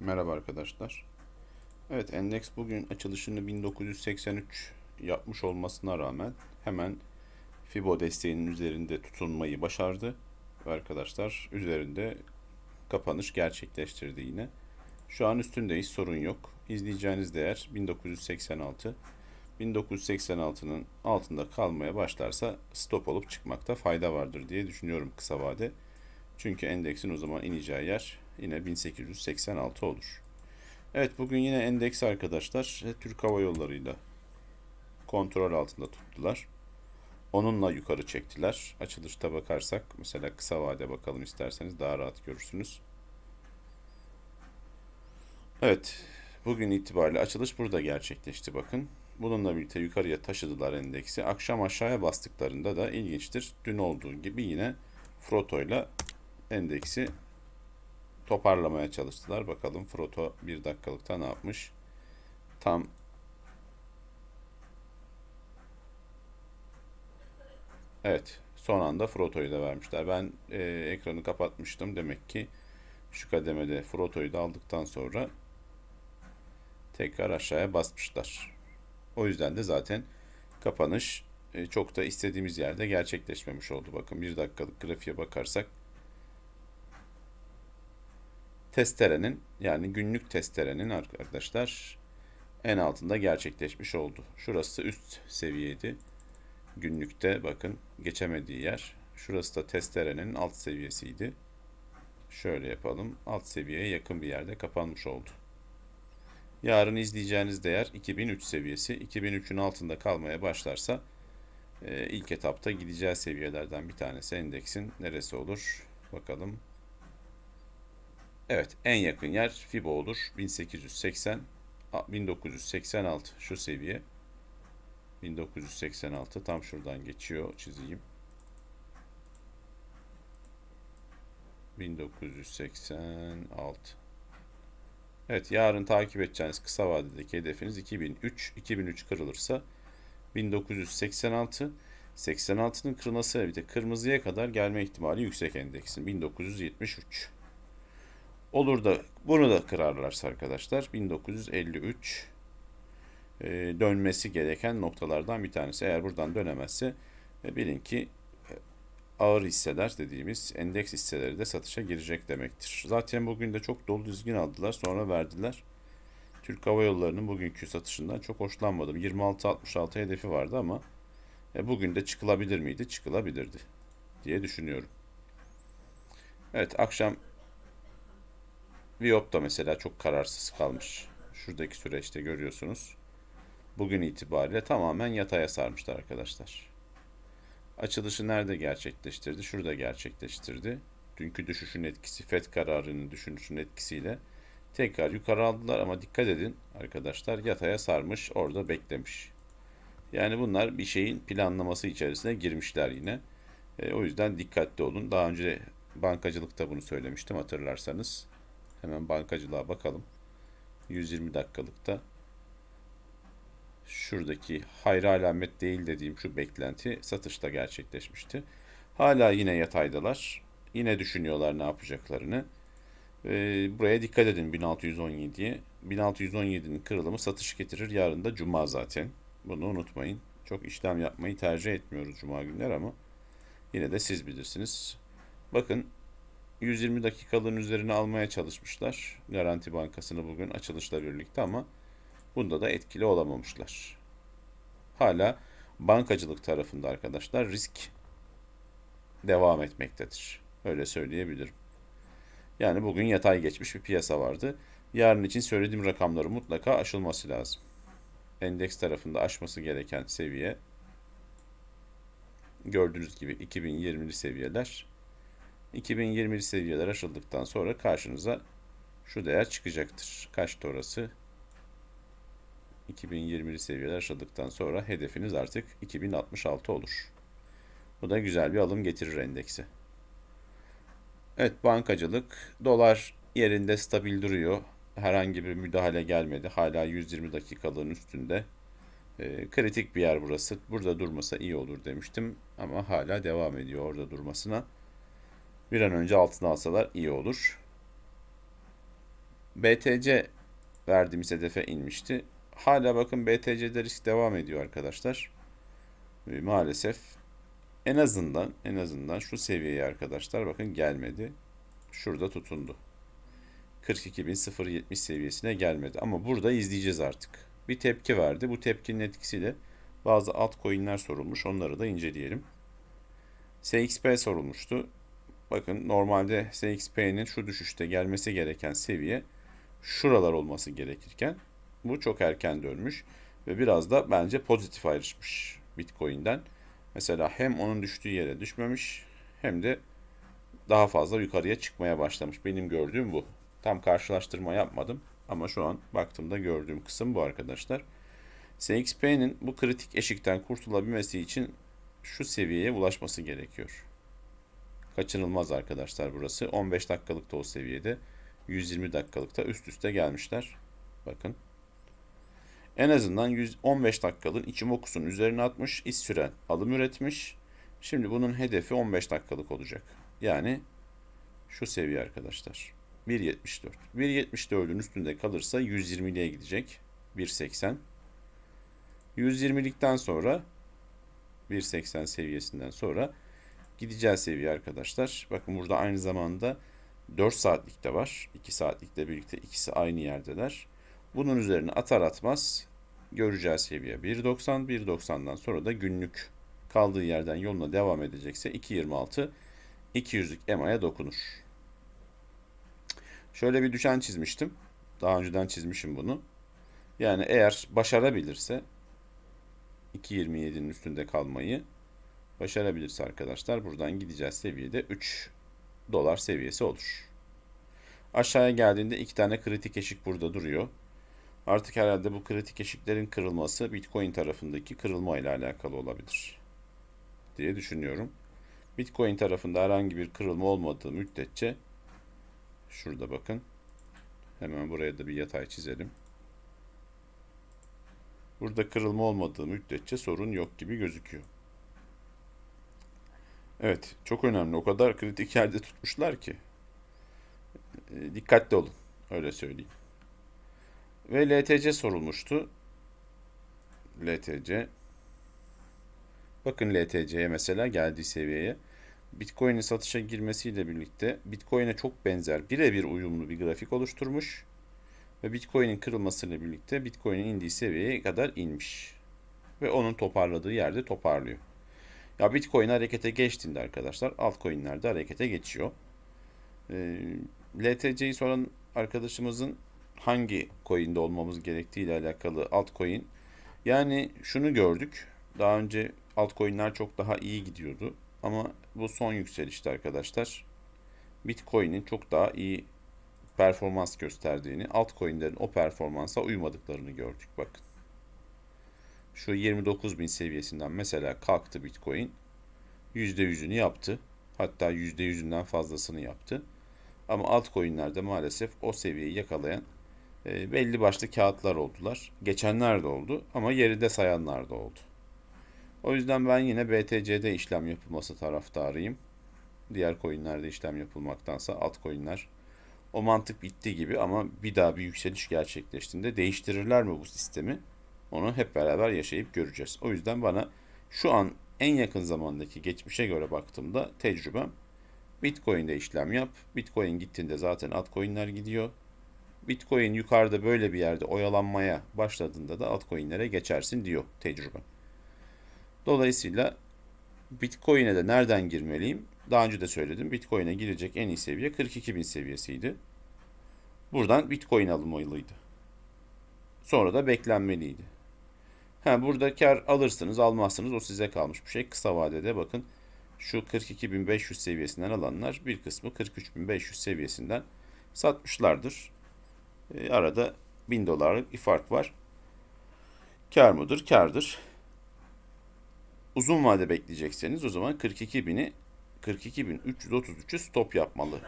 Merhaba arkadaşlar. Evet endeks bugün açılışını 1983 yapmış olmasına rağmen hemen Fibo desteğinin üzerinde tutunmayı başardı. Arkadaşlar üzerinde kapanış gerçekleştirdi yine. Şu an üstündeyiz sorun yok. İzleyeceğiniz değer 1986. 1986'nın altında kalmaya başlarsa stop olup çıkmakta fayda vardır diye düşünüyorum kısa vade. Çünkü endeksin o zaman ineceği yer yine 1886 olur. Evet bugün yine endeks arkadaşlar e, Türk Hava Yolları'yla kontrol altında tuttular. Onunla yukarı çektiler. Açılışta bakarsak mesela kısa vade bakalım isterseniz daha rahat görürsünüz. Evet bugün itibariyle açılış burada gerçekleşti bakın. Bununla birlikte yukarıya taşıdılar endeksi. Akşam aşağıya bastıklarında da ilginçtir. Dün olduğu gibi yine Froto'yla endeksi toparlamaya çalıştılar. Bakalım Froto bir dakikalıkta ne yapmış? Tam Evet. Son anda Froto'yu da vermişler. Ben e, ekranı kapatmıştım. Demek ki şu kademede Froto'yu da aldıktan sonra tekrar aşağıya basmışlar. O yüzden de zaten kapanış e, çok da istediğimiz yerde gerçekleşmemiş oldu. Bakın bir dakikalık grafiğe bakarsak testerenin yani günlük testerenin arkadaşlar en altında gerçekleşmiş oldu. Şurası üst seviyeydi. Günlükte bakın geçemediği yer. Şurası da testerenin alt seviyesiydi. Şöyle yapalım. Alt seviyeye yakın bir yerde kapanmış oldu. Yarın izleyeceğiniz değer 2003 seviyesi. 2003'ün altında kalmaya başlarsa e, ilk etapta gideceği seviyelerden bir tanesi endeksin neresi olur? Bakalım. Evet en yakın yer FIBO olur. 1880 1986 şu seviye. 1986 tam şuradan geçiyor çizeyim. 1986 Evet yarın takip edeceğiniz kısa vadedeki hedefiniz 2003. 2003 kırılırsa 1986 86'nın kırılması bir de kırmızıya kadar gelme ihtimali yüksek endeksin 1973. Olur da bunu da kırarlarsa arkadaşlar 1953 e, dönmesi gereken noktalardan bir tanesi. Eğer buradan dönemezse e, bilin ki e, ağır hisseler dediğimiz endeks hisseleri de satışa girecek demektir. Zaten bugün de çok dolu dizgin aldılar sonra verdiler. Türk Hava Yolları'nın bugünkü satışından çok hoşlanmadım. 26.66 hedefi vardı ama e, bugün de çıkılabilir miydi? Çıkılabilirdi diye düşünüyorum. Evet akşam Viop da mesela çok kararsız kalmış. Şuradaki süreçte görüyorsunuz. Bugün itibariyle tamamen yataya sarmışlar arkadaşlar. Açılışı nerede gerçekleştirdi? Şurada gerçekleştirdi. Dünkü düşüşün etkisi, FED kararının düşünüşün etkisiyle tekrar yukarı aldılar ama dikkat edin arkadaşlar yataya sarmış orada beklemiş. Yani bunlar bir şeyin planlaması içerisine girmişler yine. E, o yüzden dikkatli olun. Daha önce bankacılıkta bunu söylemiştim hatırlarsanız. Hemen bankacılığa bakalım. 120 dakikalıkta şuradaki hayra alamet değil dediğim şu beklenti satışta gerçekleşmişti. Hala yine yataydalar. Yine düşünüyorlar ne yapacaklarını. Ee, buraya dikkat edin 1617'ye. 1617'nin kırılımı satış getirir. Yarın da cuma zaten. Bunu unutmayın. Çok işlem yapmayı tercih etmiyoruz cuma günler ama yine de siz bilirsiniz. Bakın 120 dakikalığın üzerine almaya çalışmışlar. Garanti Bankası'nı bugün açılışla birlikte ama bunda da etkili olamamışlar. Hala bankacılık tarafında arkadaşlar risk devam etmektedir. Öyle söyleyebilirim. Yani bugün yatay geçmiş bir piyasa vardı. Yarın için söylediğim rakamları mutlaka aşılması lazım. Endeks tarafında aşması gereken seviye gördüğünüz gibi 2020'li seviyeler 2020'li seviyeler aşıldıktan sonra karşınıza şu değer çıkacaktır. Kaçtı orası? 2020'li seviyeler aşıldıktan sonra hedefiniz artık 2066 olur. Bu da güzel bir alım getirir endeksi. Evet bankacılık dolar yerinde stabil duruyor. Herhangi bir müdahale gelmedi. Hala 120 dakikalığın üstünde. E, kritik bir yer burası. Burada durmasa iyi olur demiştim ama hala devam ediyor orada durmasına. Bir an önce altına alsalar iyi olur. BTC verdiğimiz hedefe inmişti. Hala bakın BTC'de risk devam ediyor arkadaşlar. Maalesef en azından en azından şu seviyeye arkadaşlar bakın gelmedi. Şurada tutundu. 42.070 seviyesine gelmedi. Ama burada izleyeceğiz artık. Bir tepki verdi. Bu tepkinin etkisiyle bazı altcoin'ler sorulmuş. Onları da inceleyelim. SXP sorulmuştu. Bakın normalde SXP'nin şu düşüşte gelmesi gereken seviye şuralar olması gerekirken bu çok erken dönmüş ve biraz da bence pozitif ayrışmış Bitcoin'den. Mesela hem onun düştüğü yere düşmemiş hem de daha fazla yukarıya çıkmaya başlamış. Benim gördüğüm bu. Tam karşılaştırma yapmadım ama şu an baktığımda gördüğüm kısım bu arkadaşlar. SXP'nin bu kritik eşikten kurtulabilmesi için şu seviyeye ulaşması gerekiyor. Kaçınılmaz arkadaşlar burası. 15 dakikalıkta o seviyede. 120 dakikalıkta üst üste gelmişler. Bakın. En azından 115 dakikalığın içim okusun üzerine atmış, iz süren alım üretmiş. Şimdi bunun hedefi 15 dakikalık olacak. Yani şu seviye arkadaşlar. 1.74. 1.74'ün üstünde kalırsa 120'liye gidecek. 1.80. 120'likten sonra 1.80 seviyesinden sonra gideceği seviye arkadaşlar. Bakın burada aynı zamanda 4 saatlik de var. 2 saatlikle birlikte ikisi aynı yerdeler. Bunun üzerine atar atmaz göreceği seviye 1.90. 1.90'dan sonra da günlük kaldığı yerden yoluna devam edecekse 2.26 200'lük EMA'ya dokunur. Şöyle bir düşen çizmiştim. Daha önceden çizmişim bunu. Yani eğer başarabilirse 2.27'nin üstünde kalmayı başarabilirse arkadaşlar buradan gideceğiz seviyede 3 dolar seviyesi olur. Aşağıya geldiğinde iki tane kritik eşik burada duruyor. Artık herhalde bu kritik eşiklerin kırılması Bitcoin tarafındaki kırılma ile alakalı olabilir diye düşünüyorum. Bitcoin tarafında herhangi bir kırılma olmadığı müddetçe şurada bakın. Hemen buraya da bir yatay çizelim. Burada kırılma olmadığı müddetçe sorun yok gibi gözüküyor. Evet, çok önemli. O kadar kritik yerde tutmuşlar ki. E, dikkatli olun, öyle söyleyeyim. Ve LTC sorulmuştu. LTC. Bakın LTC'ye mesela geldiği seviyeye. Bitcoin'in satışa girmesiyle birlikte Bitcoin'e çok benzer, birebir uyumlu bir grafik oluşturmuş. Ve Bitcoin'in kırılmasıyla birlikte Bitcoin'in indiği seviyeye kadar inmiş. Ve onun toparladığı yerde toparlıyor. Ya Bitcoin harekete geçtiğinde arkadaşlar altcoin'ler de harekete geçiyor. E, LTC'yi soran arkadaşımızın hangi coin'de olmamız gerektiği ile alakalı altcoin. Yani şunu gördük. Daha önce altcoin'ler çok daha iyi gidiyordu. Ama bu son yükselişte arkadaşlar Bitcoin'in çok daha iyi performans gösterdiğini, altcoin'lerin o performansa uymadıklarını gördük bakın. Şu 29 bin seviyesinden mesela kalktı Bitcoin. %100'ünü yaptı. Hatta %100'ünden fazlasını yaptı. Ama altcoin'lerde maalesef o seviyeyi yakalayan e, belli başlı kağıtlar oldular. Geçenler de oldu ama yerinde sayanlar da oldu. O yüzden ben yine BTC'de işlem yapılması taraftarıyım. Diğer coinlerde işlem yapılmaktansa altcoin'ler o mantık bitti gibi ama bir daha bir yükseliş gerçekleştiğinde değiştirirler mi bu sistemi? Onu hep beraber yaşayıp göreceğiz. O yüzden bana şu an en yakın zamandaki geçmişe göre baktığımda tecrübem Bitcoin'de işlem yap. Bitcoin gittiğinde zaten altcoin'ler gidiyor. Bitcoin yukarıda böyle bir yerde oyalanmaya başladığında da altcoin'lere geçersin diyor tecrübem. Dolayısıyla Bitcoin'e de nereden girmeliyim? Daha önce de söyledim. Bitcoin'e girecek en iyi seviye 42 bin seviyesiydi. Buradan Bitcoin alınmalıydı. Sonra da beklenmeliydi. Ha, burada kar alırsınız almazsınız o size kalmış bir şey. Kısa vadede bakın şu 42.500 seviyesinden alanlar bir kısmı 43.500 seviyesinden satmışlardır. E, arada 1000 dolarlık bir fark var. Kar mıdır? Kardır. Uzun vade bekleyecekseniz o zaman 42.000'i 42.333'ü stop yapmalı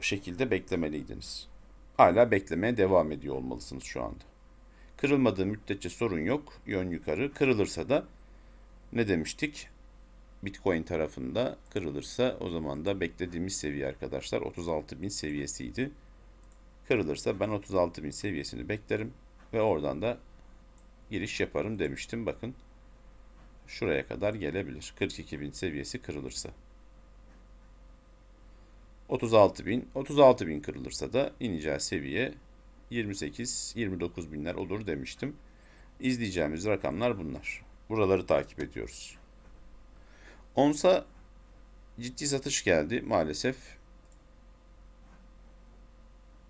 şekilde beklemeliydiniz. Hala beklemeye devam ediyor olmalısınız şu anda. Kırılmadığı müddetçe sorun yok. Yön yukarı. Kırılırsa da ne demiştik? Bitcoin tarafında kırılırsa o zaman da beklediğimiz seviye arkadaşlar 36.000 seviyesiydi. Kırılırsa ben 36.000 seviyesini beklerim ve oradan da giriş yaparım demiştim. Bakın şuraya kadar gelebilir. 42.000 seviyesi kırılırsa. 36.000, 36.000 kırılırsa da ineceği seviye 28-29 binler olur demiştim. İzleyeceğimiz rakamlar bunlar. Buraları takip ediyoruz. Onsa ciddi satış geldi maalesef.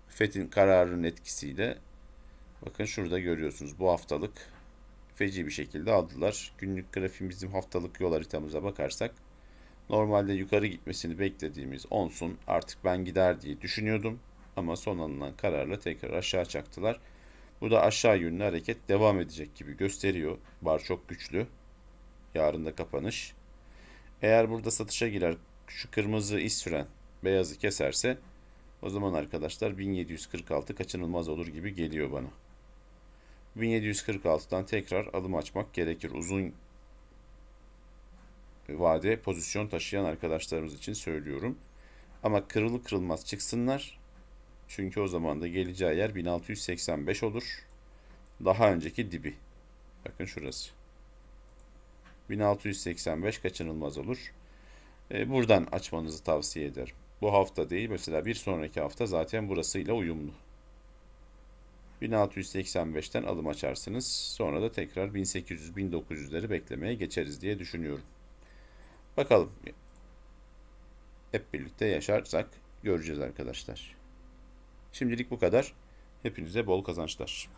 FED'in kararının etkisiyle bakın şurada görüyorsunuz bu haftalık feci bir şekilde aldılar. Günlük grafiğim bizim haftalık yol haritamıza bakarsak normalde yukarı gitmesini beklediğimiz onsun artık ben gider diye düşünüyordum. Ama son alınan kararla tekrar aşağı çaktılar. Bu da aşağı yönlü hareket devam edecek gibi gösteriyor. Bar çok güçlü. Yarın da kapanış. Eğer burada satışa girer şu kırmızı isfren beyazı keserse o zaman arkadaşlar 1746 kaçınılmaz olur gibi geliyor bana. 1746'dan tekrar alım açmak gerekir. Uzun vade pozisyon taşıyan arkadaşlarımız için söylüyorum. Ama kırılı kırılmaz çıksınlar. Çünkü o zaman da geleceği yer 1685 olur. Daha önceki dibi. Bakın şurası. 1685 kaçınılmaz olur. E, buradan açmanızı tavsiye ederim. Bu hafta değil mesela bir sonraki hafta zaten burasıyla uyumlu. 1685'ten alım açarsınız. Sonra da tekrar 1800-1900'leri beklemeye geçeriz diye düşünüyorum. Bakalım. Hep birlikte yaşarsak göreceğiz arkadaşlar. Şimdilik bu kadar. Hepinize bol kazançlar.